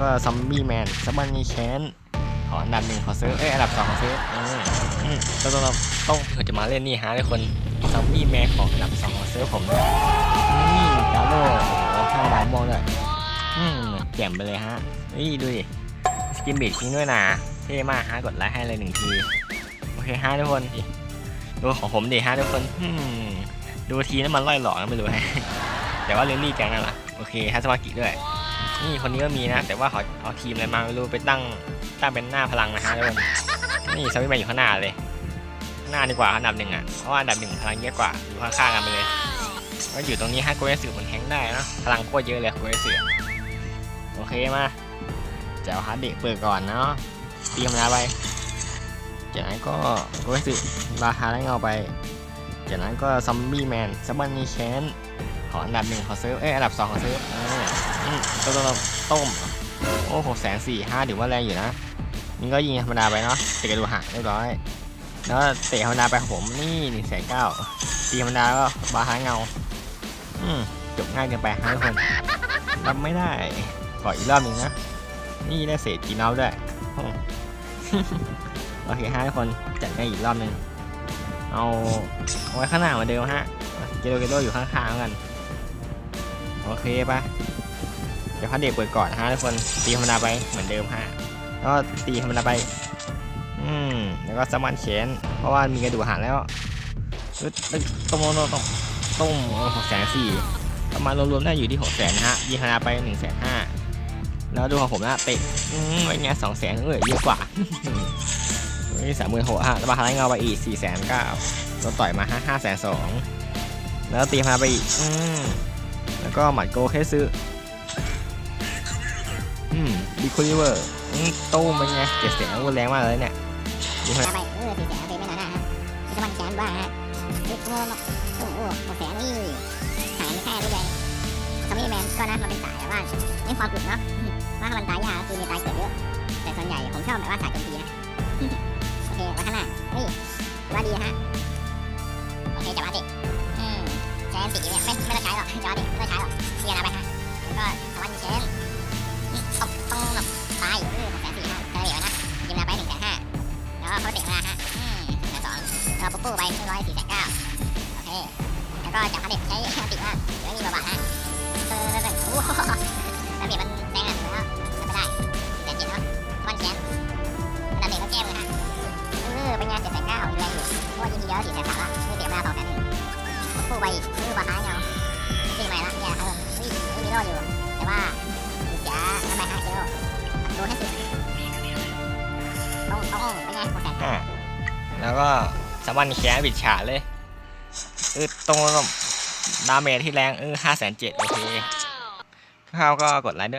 ก็ซอมบี้แมนซัมบันนีแคนขออันดับหนึ่งขอซื้อเอ้ยอันดับสองขอซื้ออืมอืมต้องต้องต้องเผื่อจะมาเล่นนี่ฮะทุกคนซอมบี้แมนของอันดับสองขอซื้อผมด้วยนี่ดาโลโอ้โหห้าดาวมองด้วยอืมแจ่มไปเลยฮะนี่ดูดิสกินบีดทิ้งด้วยนะเท่มากฮะกดไลค์ให้เลยหนึ่งทีโอเคฮะทุกคนดูของผมดิฮะทุกคนดูทีนั้นมันล่อยหลอกนไม่รู้ฮะแต่ว่าเรนลี่แกงนั่นแหละโอเคฮัสมากิด้วย นี่คนนี้ก็มีนะ แต่ว่าเขาเอาทีมอะไรมาไม่รู้ไปตั้งตั้งเป็นหน้าพลังนะฮะทุกคนนี่ซาวิแมนอยู่ข้างหน้าเลย หน้าดีกว่าอันดับหนึ่งอะเพราะว่าอันดับหนึ่งพลังเยอะกว่าอยู่ข้างๆกันไปเลยก็อยู่ตรงนี้ฮะโกเอสึมันแทงได้นะพลังโคตรเยอะเลยโกเอสึโอเคมาจะเอาฮาร์ดเด็กเปิดก่อนเนาะตีธรรมดาไปจากนั้นก็โกเอสึราคาได้เงาไป จากนั้นก็ซอมบี้แมนซับบันนีแคนขออันดับหนึ่งขอเซื้อเอ้ยอันดับสองขอซื้ออ่าอืมต้มต้มต้มโอ้หกแสนสี่ห้าถือว่าแรงอยู่นะนี่ก็ยิงธรรมดาไปเนาะเตะกระดูกหักเรียบร้อย แล้วเตะธรรมดาไปผมนี่หนึ่งแสนเก้าตีธรรมดาก็บาหาเงาอืมจบง่ายเกินไปฮะทุกคนรับไม่ได้ขออีกรอบหนึ่งนะ นี่ได้เศษกีนเอาด้วยอืมโอเคฮะทุกคนจัดให้อีกรอบหนึ่ง เอาเอาไว้ข้างหน้าเหมือนเดิมฮะเกโดเกโดอยู่ข้างๆกัน โอเคปะเดี๋ยวพัดเด็กเปิดก่อนฮะทุกคน ตีธรรมดาไปเหมือนเดิมฮะแล้วก็ตีธรรมดาไป อืม แล้วก็สมันเขน เพราะว่ามีกระดูกหักแล้วต้มต้มต้มต้มหกแสนสี่ประมาณรวมๆได้อยู่ที่หกแสนฮะยิงธรรมดาไปหนึ่งแสนห้าแล้วดูของผมนะเตะอืมเป็นไงสองแสนเออเยอะกว่า นี่สามหมื่นหกฮะแล้วมาหาเงาไปอีกสี่แสนเก้าเราต่อยมาห้าห้าแสนสองแล้วตีมาไปอีกอืมแล้วก็หมัดโกแค่ซื้ออืมดีคูลิเวอร์อืมตู้มเป็นไงเจ็ดแสนแรงมากเลยเนี่ยยิงมาไปเออสี่แสนเป็นไม่นานนะฮะมีสมันแสนบ้าฮะโอ้โอ้โหหกแสนนี่หายไม่แค่รู้เลยซอมบี้แมนก็นะมันเป็นสายแบบว่าเน้นความอึดเนาะว่ามันตายยากคือมีตายเกิดเยอะแต่ส่วนใหญ่ผมชอบแบบว่าสายโจมตีนะ ดีฮะ โอเคจับมาสิอืมแชนสีเนี่ยไม่ไม่ต้องใช้หรอกจับมาดิไม่ต้องใช้หรอกเชียนะไปฮะแล้วก็สวัสดีเชนต้องต้องแบบตายอยู่เออหกแสนสี่ฮะเฉลี่ยนะยิงนาไปหนึ่งแสนห้าแล้วก็เขาเตะมาฮะอืมแสนสองเราปุ๊บปุ๊บไปร้อยสี่แสนเก้าโอเค แล้วก็จับพันเด็กใช้ติมากเดี๋ยวมีบาบาฮะเออเออโอ้โหแล้วเบียมัน เพราะว่ายิงทีเดียวสี่แสนสามละนี่เสียเวลาสองแสนหนึ่งปุ๊บไปอีกเออบาฮาเงาตีใหม่ละเนี่ยเออเฮ้ยเฮ้ยมีโล่อยู่ แต่ว่าเสียทำไมฮะเกโลโดนให้สุดต้องต้องเป็นไงหกแสนอ่าแล้วก็สมันแขนบิดฉาดเลยเออตรงดาเมจที่แรงเออห้าแสนเจ็ดโอเคข้าวก็กดไลค์ด้วย